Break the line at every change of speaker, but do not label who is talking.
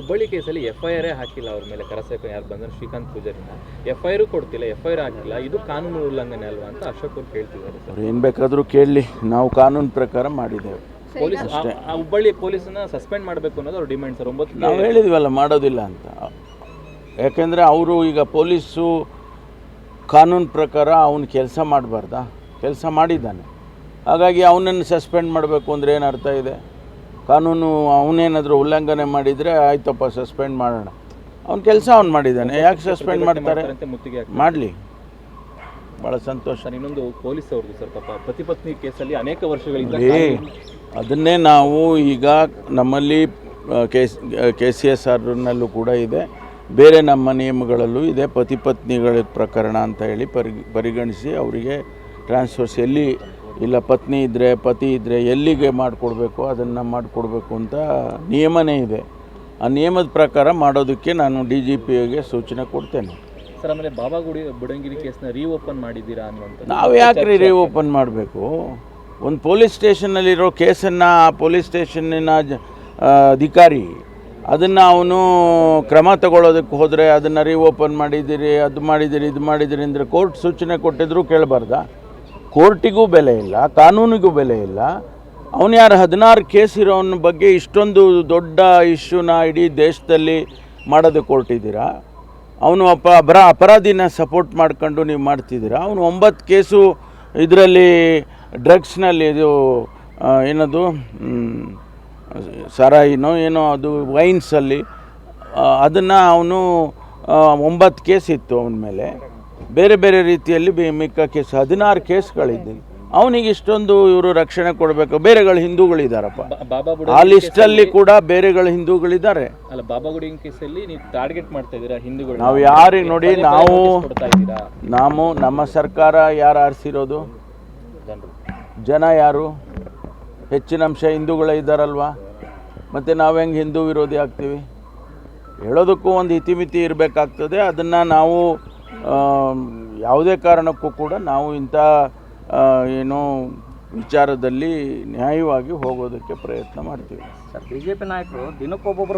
ಹುಬ್ಬಳ್ಳಿ ಕೇಸಲ್ಲಿ F I ಆರೇ ಹಾಕಿಲ್ಲ ಅವ್ರ ಮೇಲೆ ಕರಸೇವಕ ಯಾರು ಬಂದ್ರೆ ಶ್ರೀಕಾಂತ್ ಪೂಜಾರಿನ. ಎಫ್ ಐ ಆರ್ ಕೊಡ್ತಿಲ್ಲ ಎಫ್ ಐ ಆರ್ ಹಾಕಿಲ್ಲ. ಇದು ಕಾನೂನು ಉಲ್ಲಂಘನೆ ಅಲ್ವಾ ಅಂತ ಅಶೋಕ್ ಅವ್ರು ಕೇಳ್ತಿದ್ದಾರೆ ಸರ್.
ಅವ್ರು ಏನು ಬೇಕಾದರೂ ಕೇಳಲಿ ನಾವು ಕಾನೂನು ಪ್ರಕಾರ ಮಾಡಿದ್ದೇವೆ.
ಪೊಲೀಸ್ ಆ- ಆ ಹುಬ್ಬಳ್ಳಿ ಪೊಲೀಸನ್ನ ಸಸ್ಪೆಂಡ್ ಮಾಡಬೇಕು ಅನ್ನೋದು ಅವ್ರ ಡಿಮ್ಯಾಂಡ್ ಸರ್. ಒಂಬತ್ತು
ನಾವು ಹೇಳಿದ್ವಲ್ಲ ಮಾಡೋದಿಲ್ಲ ಅಂತ. ಯಾಕೆಂದರೆ ಅವರು ಈಗ ಪೊಲೀಸು ಕಾನೂನು ಪ್ರಕಾರ ಅವನು ಕೆಲಸ ಮಾಡಬಾರ್ದಾ? ಕೆಲಸ ಮಾಡಿದ್ದಾನೆ. ಹಾಗಾಗಿ ಅವನನ್ನು ಸಸ್ಪೆಂಡ್ ಮಾಡಬೇಕು ಅಂದರೆ ಏನು ಅರ್ಥ ಇದೆ? ಕಾನೂನು ಅವನೇನಾದರೂ ಉಲ್ಲಂಘನೆ ಮಾಡಿದರೆ ಆಯ್ತಪ್ಪ ಸಸ್ಪೆಂಡ್ ಮಾಡೋಣ. ಅವ್ನ ಕೆಲಸ ಅವ್ನು ಮಾಡಿದ್ದಾನೆ. ಯಾಕೆ ಸಸ್ಪೆಂಡ್ ಮಾಡ್ತಾರೆ? ಮಾಡಲಿ. ಭಾಳ ಸಂತೋಷ.
ಇನ್ನೊಂದು ಪೊಲೀಸ್ ಅವ್ರದ್ದು ಸರ್ ಪಾಪ. ಪ್ರತಿಪತ್ನಿ ಕೇಸಲ್ಲಿ ಅನೇಕ ವರ್ಷಗಳಿಂದ
ಅದನ್ನೇ ನಾವು ಈಗ ನಮ್ಮಲ್ಲಿ ಕೆ ಕೆ ಸಿ ಎಸ್ ಆರ್ನಲ್ಲೂ ಕೂಡ ಇದೆ. ಬೇರೆ ನಮ್ಮ ನಿಯಮಗಳಲ್ಲೂ ಇದೆ. ಪತಿ ಪತ್ನಿಗಳ ಪ್ರಕರಣ ಅಂತ ಹೇಳಿ ಪರಿ ಪರಿಗಣಿಸಿ ಅವರಿಗೆ ಟ್ರಾನ್ಸ್ಫರ್ಸ್ ಎಲ್ಲಿ ಇಲ್ಲ ಪತ್ನಿ ಇದ್ದರೆ ಪತಿ ಇದ್ದರೆ ಎಲ್ಲಿಗೆ ಮಾಡಿಕೊಡ್ಬೇಕು ಅದನ್ನು ಮಾಡಿಕೊಡ್ಬೇಕು ಅಂತ ನಿಯಮನೇ ಇದೆ. ಆ ನಿಯಮದ ಪ್ರಕಾರ ಮಾಡೋದಕ್ಕೆ ನಾನು ಡಿ ಜಿ ಪಿಗೆ ಸೂಚನೆ ಕೊಡ್ತೇನೆ.
ಸರ್ ಆಮೇಲೆ ಬಾಬಾ ಗುಡಿ ಬುಡಂಗಿರಿ ಕೇಸ್ನ ರೀಓಪನ್ ಮಾಡಿದ್ದೀರಾ ಅನ್ನುವಂಥ
ನಾವು ಯಾಕೆ ರೀ ಓಪನ್ ಮಾಡಬೇಕು? ಒಂದು ಪೊಲೀಸ್ ಸ್ಟೇಷನ್ನಲ್ಲಿರೋ ಕೇಸನ್ನು ಆ ಪೊಲೀಸ್ ಸ್ಟೇಷನ್ನಿನ ಜ ಅಧಿಕಾರಿ ಅದನ್ನು ಅವನು ಕ್ರಮ ತಗೊಳ್ಳೋದಕ್ಕೆ ಹೋದರೆ ಅದನ್ನು ರೀ ಓಪನ್ ಮಾಡಿದ್ದೀರಿ ಅದು ಮಾಡಿದ್ದೀರಿ ಇದು ಮಾಡಿದ್ದೀರಿ ಅಂದರೆ ಕೋರ್ಟ್ ಸೂಚನೆ ಕೊಟ್ಟಿದ್ರು ಕೇಳಬಾರ್ದಾ? ಕೋರ್ಟಿಗೂ ಬೆಲೆ ಇಲ್ಲ, ಕಾನೂನಿಗೂ ಬೆಲೆ ಇಲ್ಲ. ಅವನು ಯಾರು ಹದಿನಾರು ಕೇಸ್ ಇರೋನ ಬಗ್ಗೆ ಇಷ್ಟೊಂದು ದೊಡ್ಡ ಇಶ್ಯೂನ ಇಡೀ ದೇಶದಲ್ಲಿ ಮಾಡೋದಕ್ಕೆ ಹೊರಟಿದ್ದೀರಾ ಅವನು ಅಪ ಅಪರ ಅಪರಾಧಿನ ಸಪೋರ್ಟ್ ಮಾಡ್ಕೊಂಡು ನೀವು ಮಾಡ್ತಿದ್ದೀರಾ? ಅವನು ಒಂಬತ್ತು ಕೇಸು ಇದರಲ್ಲಿ ಡ್ರಗ್ಸ್ನಲ್ಲಿ ಇದು ಏನದು ಸಾರಾಯಿನೋ ಏನೋ ಅದು ವೈನ್ಸಲ್ಲಿ ಅದನ್ನು ಅವನು ಒಂಬತ್ತು ಕೇಸ್ ಇತ್ತು ಅವನ ಮೇಲೆ. ಬೇರೆ ಬೇರೆ ರೀತಿಯಲ್ಲಿ ಮಿಕ್ಕ ಕೇಸ್ ಹದಿನಾರು ಕೇಸ್ಗಳಿದ್ದೀನಿ ಅವನಿಗೆ ಇಷ್ಟೊಂದು ಇವರು ರಕ್ಷಣೆ ಕೊಡಬೇಕು. ಬೇರೆಗಳು ಹಿಂದೂಗಳಿದ್ದಾರಪ್ಪ ಆ
ಲಿಸ್ಟ್
ಲಿಸ್ಟಲ್ಲಿ ಕೂಡ ಬೇರೆಗಳು ಹಿಂದೂಗಳಿದ್ದಾರೆ.
ಅಲ್ಲ ಬಾಬಾ ಗುಡಿ ಕೇಸಲ್ಲಿ ನೀವು ಟಾರ್ಗೆಟ್ ಮಾಡ್ತಾ ಇದ್ದೀರಾ ಹಿಂದೂಗಳು
ನಾವು ಯಾರಿಗೆ ನೋಡಿ ನಾವು ನಾವು ನಮ್ಮ ಸರ್ಕಾರ ಯಾರು ಆರಿಸಿರೋದು? ಜನ ಯಾರು? ಹೆಚ್ಚಿನ ಅಂಶ ಹಿಂದೂಗಳೇ ಇದ್ದಾರಲ್ವಾ? ಮತ್ತು ನಾವು ಹೆಂಗೆ ಹಿಂದೂ ವಿರೋಧಿ ಆಗ್ತೀವಿ? ಹೇಳೋದಕ್ಕೂ ಒಂದು ಇತಿಮಿತಿ ಇರಬೇಕಾಗ್ತದೆ. ಅದನ್ನು ನಾವು ಯಾವುದೇ ಕಾರಣಕ್ಕೂ ಕೂಡ ನಾವು ಇಂಥ ಏನು ವಿಚಾರದಲ್ಲಿ ನ್ಯಾಯವಾಗಿ ಹೋಗೋದಕ್ಕೆ ಪ್ರಯತ್ನ ಮಾಡ್ತೀವಿ.
ಸರ್, ಬಿಜೆಪಿ ನಾಯಕರು ದಿನಕ್ಕೊಬ್ಬೊಬ್ರು